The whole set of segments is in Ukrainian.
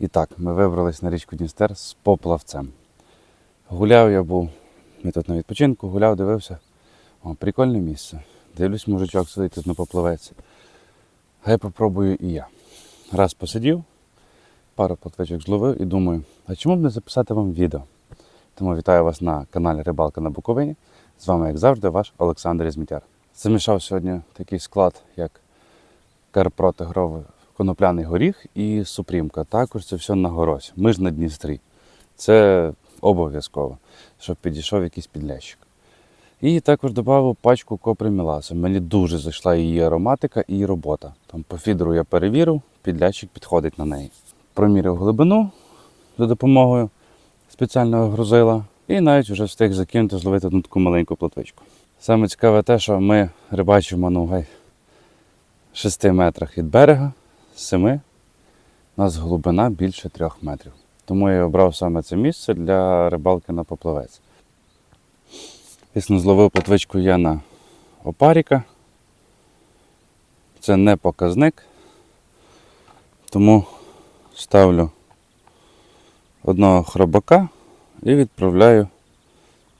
І так, ми вибрались на річку Дністер з поплавцем. Гуляв я був, ми тут на відпочинку, гуляв, дивився. О, прикольне місце. Дивлюсь, мужичок сидить тут на поплавець. Гай попробую і я. Раз посидів, пару платвичок зловив і думаю, а чому б не записати вам відео? Тому вітаю вас на каналі Рибалка на Буковині. З вами, як завжди, ваш Олександр Ізмітяр. Замішав сьогодні такий склад, як Карпро тигровий конопляний горіх і супрімка. Також це все на горось. Ми ж на Дністрі. Це обов'язково, щоб підійшов якийсь підлящик. І також додав пачку копри Міласа. Мені дуже зайшла її ароматика і робота. Там по фідеру я перевірив, підлящик підходить на неї. Проміряв глибину за допомогою спеціального грузила. І навіть вже встиг закинути, зловити одну таку маленьку плотвичку. Саме цікаве те, що ми рибачимо ну, гай, 6 метрах від берега, 7. У нас глибина більше 3 метрів. Тому я обрав саме це місце для рибалки на поплавець. Звісно, зловив плотвичку я на опаріка. Це не показник. Тому ставлю одного хробака і відправляю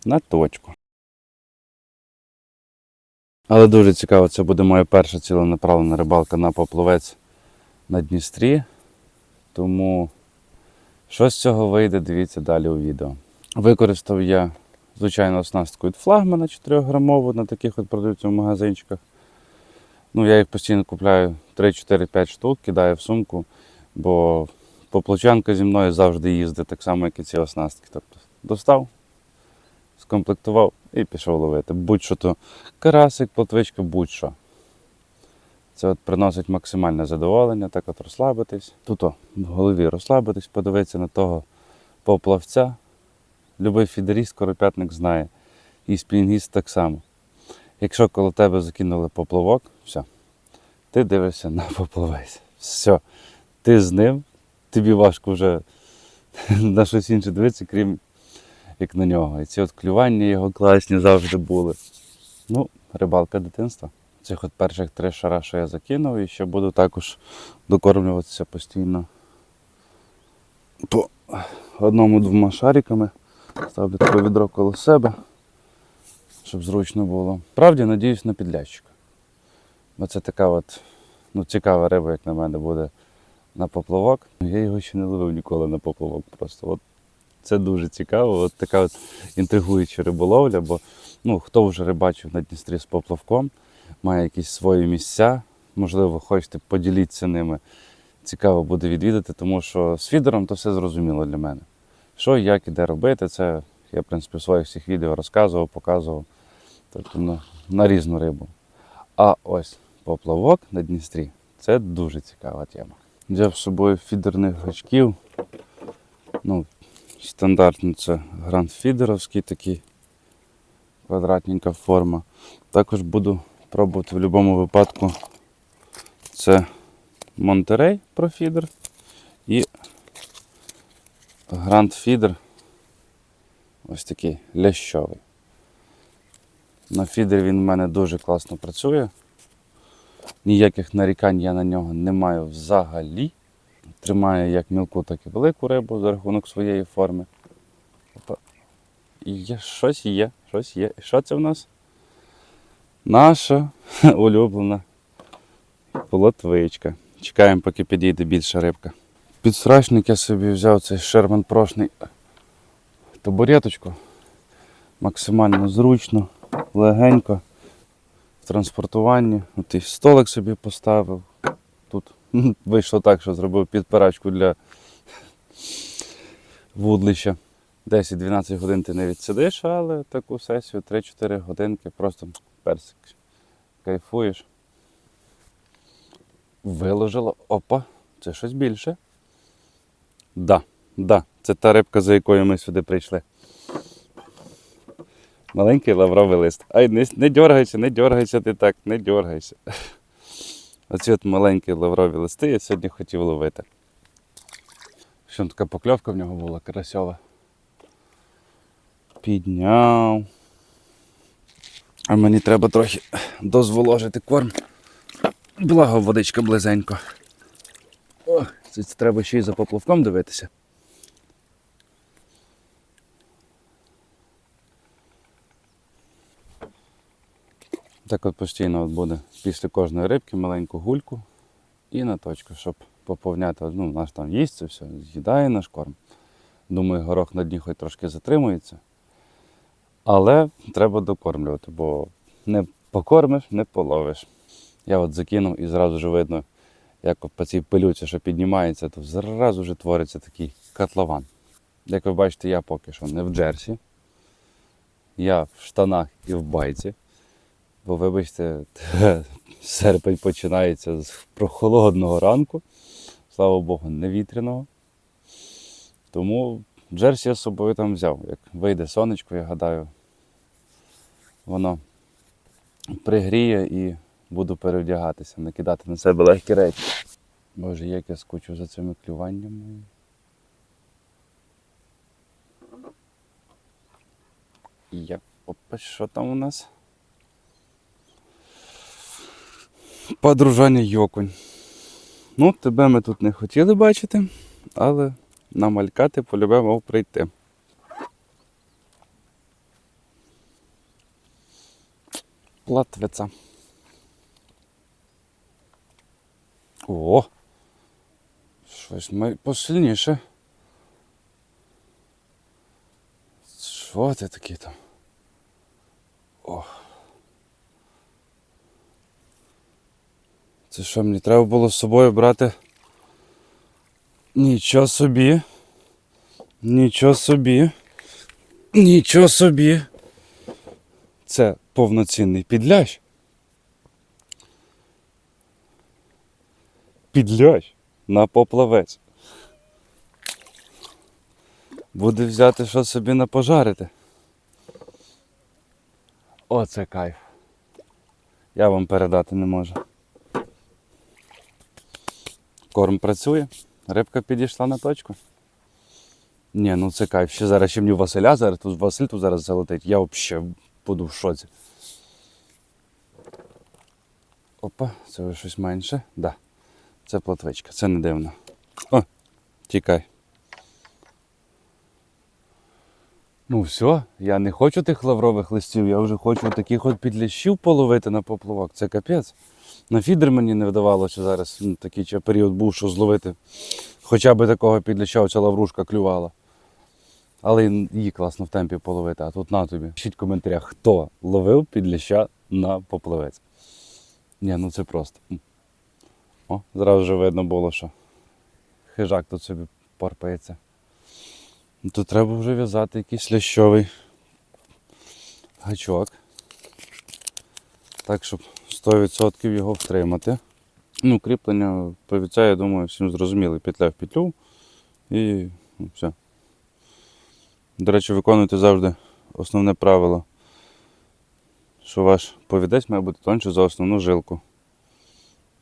на точку. Але дуже цікаво, це буде моя перша ціленаправлена рибалка на поплавець на Дністрі. Тому що з цього вийде, дивіться далі у відео. Використав я звичайну оснастку від флагмана 4 грамову на таких от продаються в магазинчиках. Ну, я їх постійно купляю 3-4-5 штук, кидаю в сумку, бо поплавчанка зі мною завжди їздить так само, як і ці оснастки. Тобто достав, скомплектував і пішов ловити. Будь-що то карасик, плотвичка, будь-що. Це от приносить максимальне задоволення, так от розслабитись. Тут о, в голові розслабитись, подивитися на того поплавця. Любий фідеріст, коропятник знає. І спінгіст так само. Якщо коло тебе закинули поплавок, все. Ти дивишся на поплавець. Все. Ти з ним, тобі важко вже на щось інше дивитися, крім як на нього. І ці от клювання його класні завжди були. Ну, рибалка дитинства. Цих от перших три шара, що я закинув, і ще буду також докормлюватися постійно по одному-двома шариками. Ставлю таке відро коло себе, щоб зручно було. Правді, надіюсь на підлящика. Бо це така от ну, цікава риба, як на мене, буде на поплавок. Я його ще не ловив ніколи на поплавок. Просто от це дуже цікаво. От така от інтригуюча риболовля, бо ну, хто вже рибачив на Дністрі з поплавком, має якісь свої місця. Можливо, хочете поділитися ними. Цікаво буде відвідати, тому що з фідером то все зрозуміло для мене. Що, як і де робити, це я, в принципі, в своїх всіх відео розказував, показував. Тобто на, на різну рибу. А ось поплавок на Дністрі це дуже цікава тема. Взяв з собою фідерних гачків. Ну, стандартно це гранд-фідеровський такий квадратненька форма. Також буду пробувати в будь-якому випадку це Монтерей профідер і Гранд Фідер. Ось такий лящовий. На фідері він в мене дуже класно працює. Ніяких нарікань я на нього не маю взагалі. Тримає як мілку, так і велику рибу за рахунок своєї форми. Опа. І є щось є, щось є. І що це в нас? Наша улюблена полотвичка. Чекаємо, поки підійде більша рибка. Підсрачник я собі взяв цей Шерман прошний табуреточку. Максимально зручно, легенько в транспортуванні. От і столик собі поставив. Тут вийшло так, що зробив підпирачку для вудлища. 10-12 годин ти не відсидиш, але таку сесію 3-4 годинки просто персик. Кайфуєш. Виложило. Опа, це щось більше. Да, да, це та рибка, за якою ми сюди прийшли. Маленький лавровий лист. Ай, не, не дергайся, не дергайся ти так, не дергайся. Оці от маленькі лаврові листи я сьогодні хотів ловити. Що така покльовка в нього була карасьова. Підняв. А мені треба трохи дозволожити корм. Благо водичка близенько. О, Це треба ще й за поплавком дивитися. Так от постійно от буде після кожної рибки маленьку гульку і на точку, щоб поповняти. Ну, наш там їсть це все, з'їдає наш корм. Думаю, горох на дні хоч трошки затримується. Але треба докормлювати, бо не покормиш, не половиш. Я от закинув і зразу ж видно, як по цій пилюці, що піднімається, то зразу ж твориться такий котлован. Як ви бачите, я поки що не в джерсі. Я в штанах і в байці. Бо, вибачте, серпень починається з прохолодного ранку. Слава Богу, не вітряного. Тому джерсі я з собою там взяв. Як вийде сонечко, я гадаю, воно пригріє і буду перевдягатися, накидати на себе легкі речі. Боже, як я скучу за цими клюваннями. Я... Опа, що там у нас? Подружання Йокунь. Ну, тебе ми тут не хотіли бачити, але на малька ти полюбив прийти. Платвиця. О! Щось ми посильніше. Що ти такий там? О. Це що, мені треба було з собою брати? Нічого собі. Нічого собі. Нічого собі. Це повноцінний підлящ. Підлящ на поплавець. Буде взяти що собі на пожарити. Оце кайф. Я вам передати не можу. Корм працює, рибка підійшла на точку. Ні, ну це кайф. Ще зараз ще мені Василя зараз, тут Василь тут зараз залетить. Я взагалі буду в шоці. Опа, це вже щось менше. Да. Це плотвичка, це не дивно. О, тікай. Ну все, я не хочу тих лаврових листів, я вже хочу таких от підлящів половити на поплавок. Це капець. На фідер мені не вдавалося зараз ну, такий період був, що зловити. Хоча б такого підляща, оця лаврушка клювала. Але її класно в темпі половити, а тут на тобі. Пишіть в коментарях, хто ловив підляща на поплавець. Ні, ну це просто. О, зразу вже видно було, що хижак тут собі порпається. Ну, Тут треба вже в'язати якийсь лящовий гачок. Так, щоб 100% його втримати. Ну, кріплення повіця, я думаю, всім зрозуміли. Петля в петлю і ну, все. До речі, виконуйте завжди основне правило, що ваш повідець має бути тонше за основну жилку.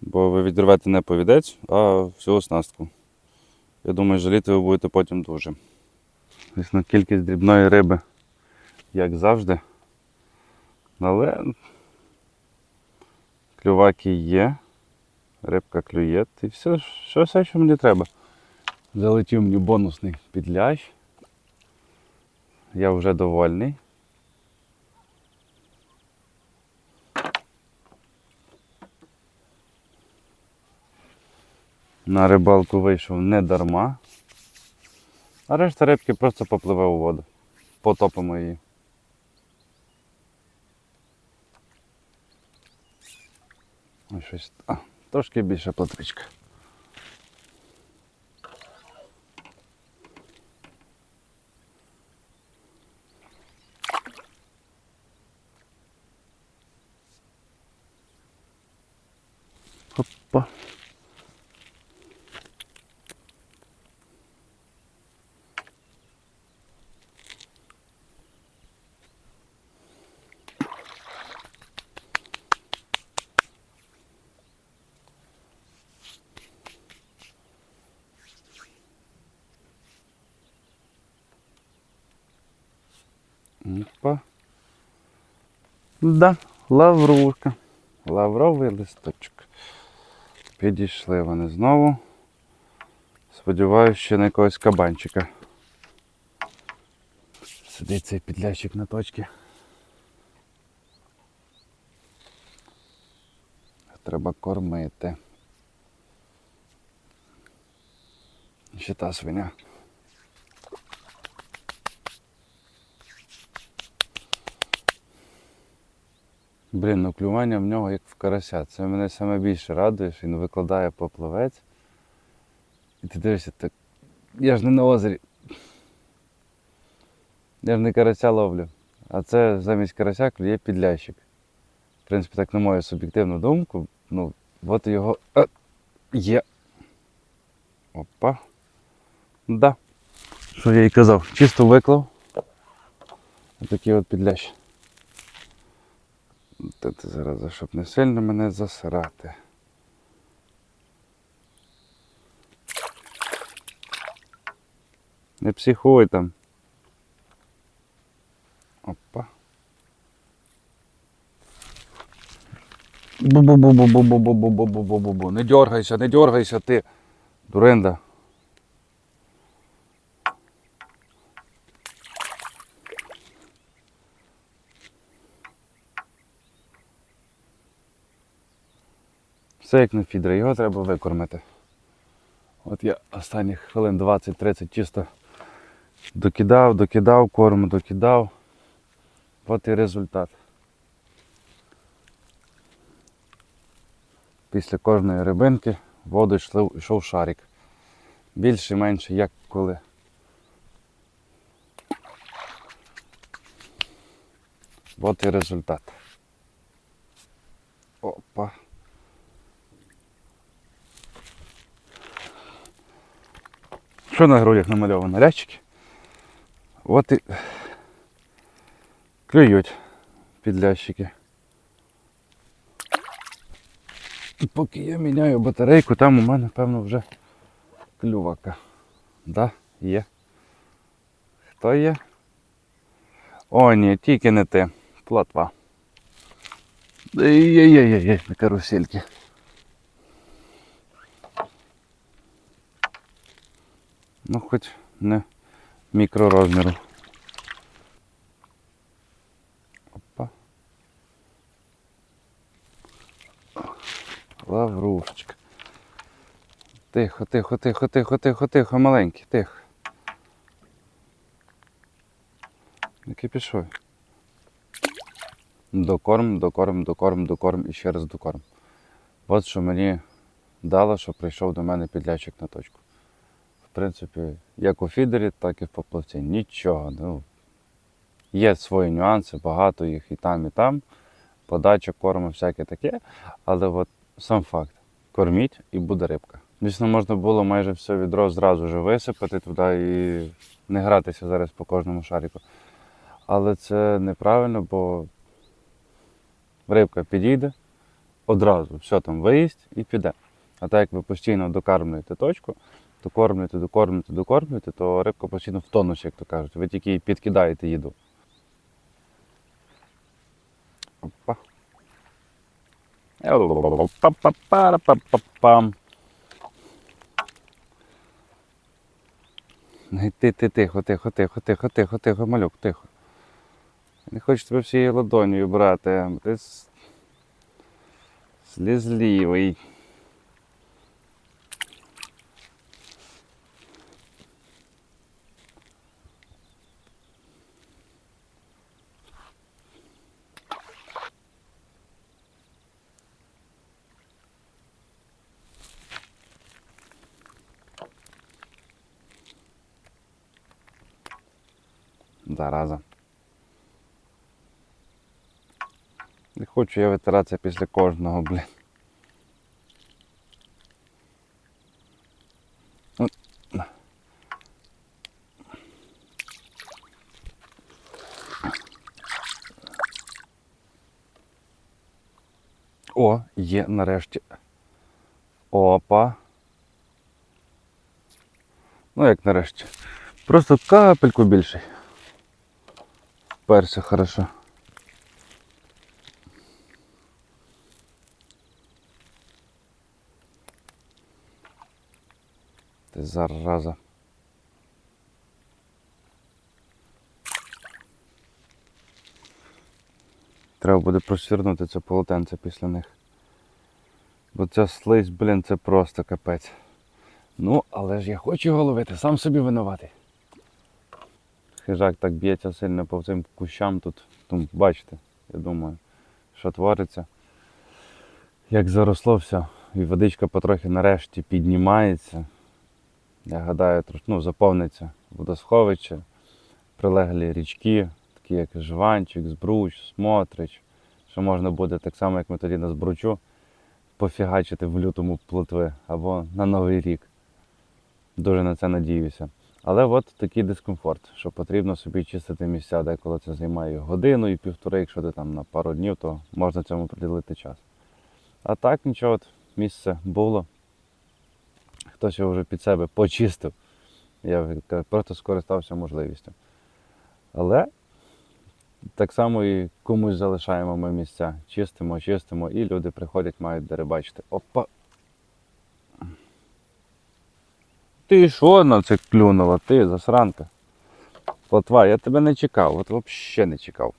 Бо ви відриваєте не повідець, а всю оснастку. Я думаю, жаліти ви будете потім дуже. Звісно, кількість дрібної риби, як завжди. Але клюваки є, рибка клює, і все, що все, що мені треба. Залетів мені бонусний підлящ. Я вже довольний. На рибалку вийшов не дарма. А решта рибки просто попливе у воду. Потопимо її. Ось щось. А, трошки більше платвичка. Опа. Опа. Да, лаврушка. Лавровий листочок. Підійшли вони знову. Сподіваюсь, ще на якогось кабанчика. Сидить цей підлящик на точці. Треба кормити. Ще та свиня. Блін, ну клювання в нього як в карася. Це мене саме більше радує, що він викладає поплавець. І ти дивишся, так. Я ж не на озері. Я ж не карася ловлю. А це замість карася клює підлящик. В принципі, так на мою суб'єктивну думку. Ну, от його. А, є. Опа. Да. Що я і казав, чисто виклав. Отакий от підлящ. Та ти зараз, щоб не сильно мене засирати. Не психуй там. Опа. Бу-бу-бу-бу-бу-бу-бу-бу-бу-бу-бу-бу. Не дергайся, не дергайся ти. Дуринда. Все як на фідри, його треба викормити. От я останніх хвилин 20-30 чисто докидав, докидав, корм докидав. От і результат. Після кожної рибинки воду йшли, йшов шарик. Більше, менше, як коли. От і результат. Опа. Що на грудях намальовано? Рячки. От і клюють підлящики. Поки я міняю батарейку, там у мене, певно, вже клювака. Да, є. Хто є? О, ні, тільки не ти. Платва. Ей-ей-ей, на карусельки. Ну, хоч не мікророзміру. Опа. Лаврушечка. Тихо, тихо, тихо, тихо, тихо, тихо, маленький, тихо. Не кипішуй. Докорм, докорм, докорм, докорм і ще раз докорм. От що мені дало, що прийшов до мене підлячик на точку. В принципі, як у фідері, так і в поплавці. Нічого. Ну, є свої нюанси, багато їх і там, і там. Подача корму, всяке таке. Але от сам факт. Корміть і буде рибка. Звісно, можна було майже все відро зразу ж висипати туди і не гратися зараз по кожному шарику. Але це неправильно, бо рибка підійде одразу, все там виїсть і піде. А так як ви постійно докармлюєте точку, докормлюєте, докормлюєте, докормлюєте, то рибка постійно в тонусі, як то кажуть. Ви тільки підкидаєте їду. Опа. Ти, ти, тихо, тихо, тихо, тихо, тихо, тихо, малюк, тихо. Не хочу тебе всією ладонью брати. Ти с- Зараза. Не хочу я витиратися після кожного, блін. О, є нарешті. Опа. Ну як нарешті. Просто капельку більший. Вперся хорошо. Ти зараза. Треба буде просвірнути це полотенце після них. Бо ця слизь, блін, це просто капець. Ну, але ж я хочу його ловити, сам собі винуватий. Хижак так б'ється сильно по цим кущам тут. Тому бачите, я думаю, що твориться. Як заросло все, і водичка потрохи нарешті піднімається. Я гадаю, ну, заповниться водосховище, прилеглі річки, такі як Жванчик, Збруч, Смотрич, що можна буде так само, як ми тоді на Збручу, пофігачити в лютому плотви або на Новий рік. Дуже на це надіюся. Але от такий дискомфорт, що потрібно собі чистити місця, деколи це займає годину і півтори, якщо ти там на пару днів, то можна цьому приділити час. А так нічого, от місце було. Хтось його вже під себе почистив. Я просто скористався можливістю. Але так само і комусь залишаємо ми місця. Чистимо, чистимо, і люди приходять, мають де рибачити. Опа! Ти що на це клюнула? Ти засранка? Плотва, я тебе не чекав, от взагалі не чекав.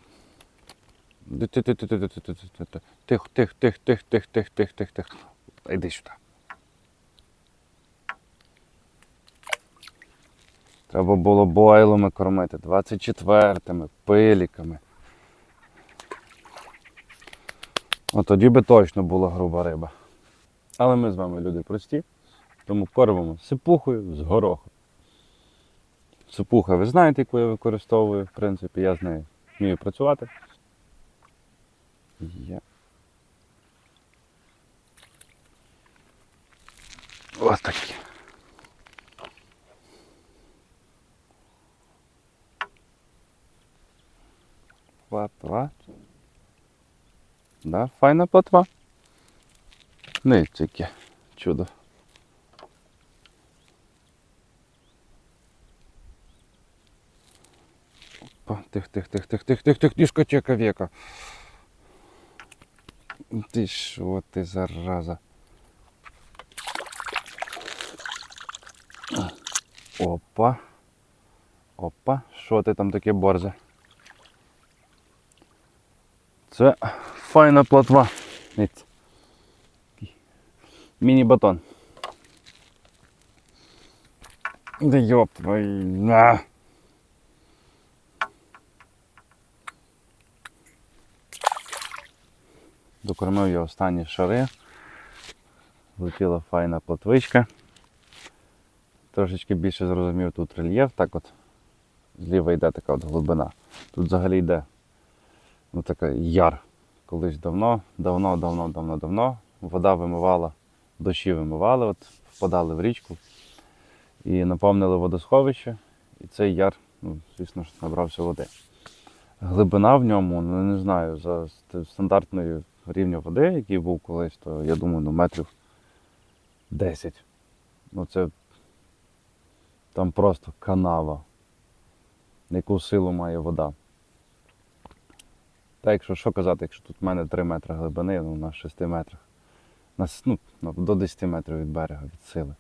Ти-ти-ти-ти-ти-ти-ти-ти-ти. Тихо, тихо, тихо, тихо, тихо, тихо, тихо, тихо, тихо. Іди сюди. Треба було бойлами кормити, 24-ми, пиліками. От тоді би точно була груба риба. Але ми з вами люди прості, тому кормимо сипухою з гороху. Сипуха, ви знаєте, яку я використовую, в принципі, я з нею вмію працювати. Є. Ось такі. Платва. Да, файна платва. Не тільки чудо. Опа, тих, тих, тих, тих, тих, тих, тих, дискотека века. Ти що ти зараза? Опа. Опа, що ти там таке борзе? Це файна платва. Міні-батон. Да йоп твою. Докормив я останні шари. Влетіла файна платвичка. Трошечки більше зрозумів тут рельєф. Так от зліва йде така от глибина. Тут взагалі йде ну, така яр. Колись давно, давно, давно, давно, давно. Вода вимивала, дощі вимивали, от впадали в річку і наповнили водосховище. І цей яр, ну, звісно ж, набрався води. Глибина в ньому, ну не знаю, за стандартною рівня води, який був колись, то я думаю, ну метрів 10. Ну це там просто канава. на Яку силу має вода. Та якщо що казати, якщо тут в мене 3 метри глибини, ну на 6 метрах. На, ну, до 10 метрів від берега, від сили.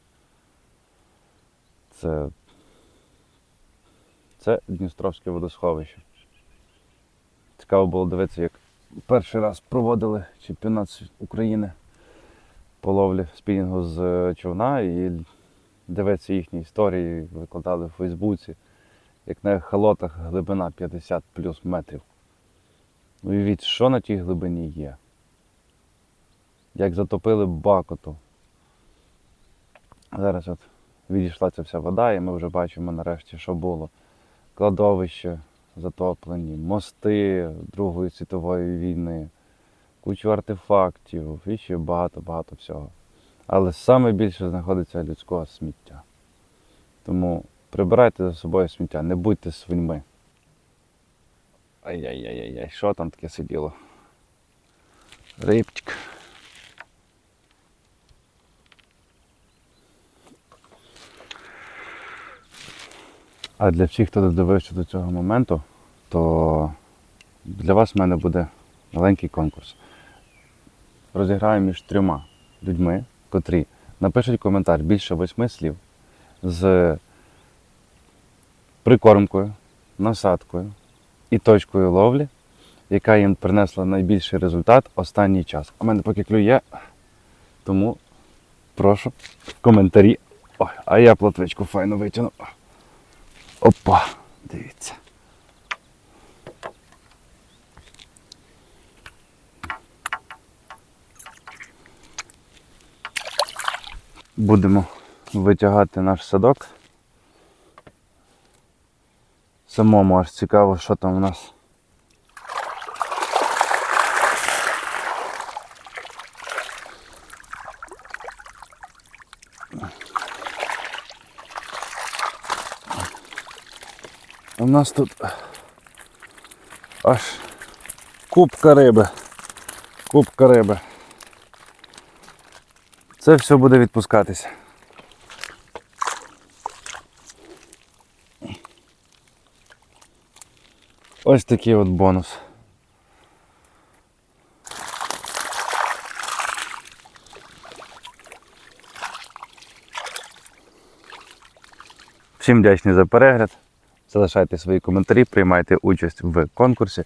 Це. Це Дністровське водосховище. Цікаво було дивитися, як перший раз проводили чемпіонат України по ловлі спінінгу з е, човна і дивитися їхні історії, викладали в Фейсбуці, як на халотах глибина 50 плюс метрів. Уявіть, що на тій глибині є. Як затопили бакоту. Зараз от відійшла ця вся вода, і ми вже бачимо нарешті, що було. Кладовище затоплені, мости Другої світової війни, кучу артефактів і ще багато-багато всього. Але саме більше знаходиться людського сміття. Тому прибирайте за собою сміття, не будьте свиньми. Ай-яй-яй-яй, що там таке сиділо? Рибчик. А для всіх, хто додивився до цього моменту, то для вас в мене буде маленький конкурс. Розіграю між трьома людьми, котрі напишуть коментар більше восьми слів з прикормкою, насадкою і точкою ловлі, яка їм принесла найбільший результат останній час. У мене поки клює, тому прошу в коментарі. Ой, а я плотвичку файно витягну. Опа, дивіться. Будемо витягати наш садок. Самому аж цікаво, що там у нас. У нас тут аж кубка риби. Кубка риби. Це все буде відпускатися. Ось такий от бонус. Всім вдячний за перегляд. Залишайте свої коментарі, приймайте участь в конкурсі.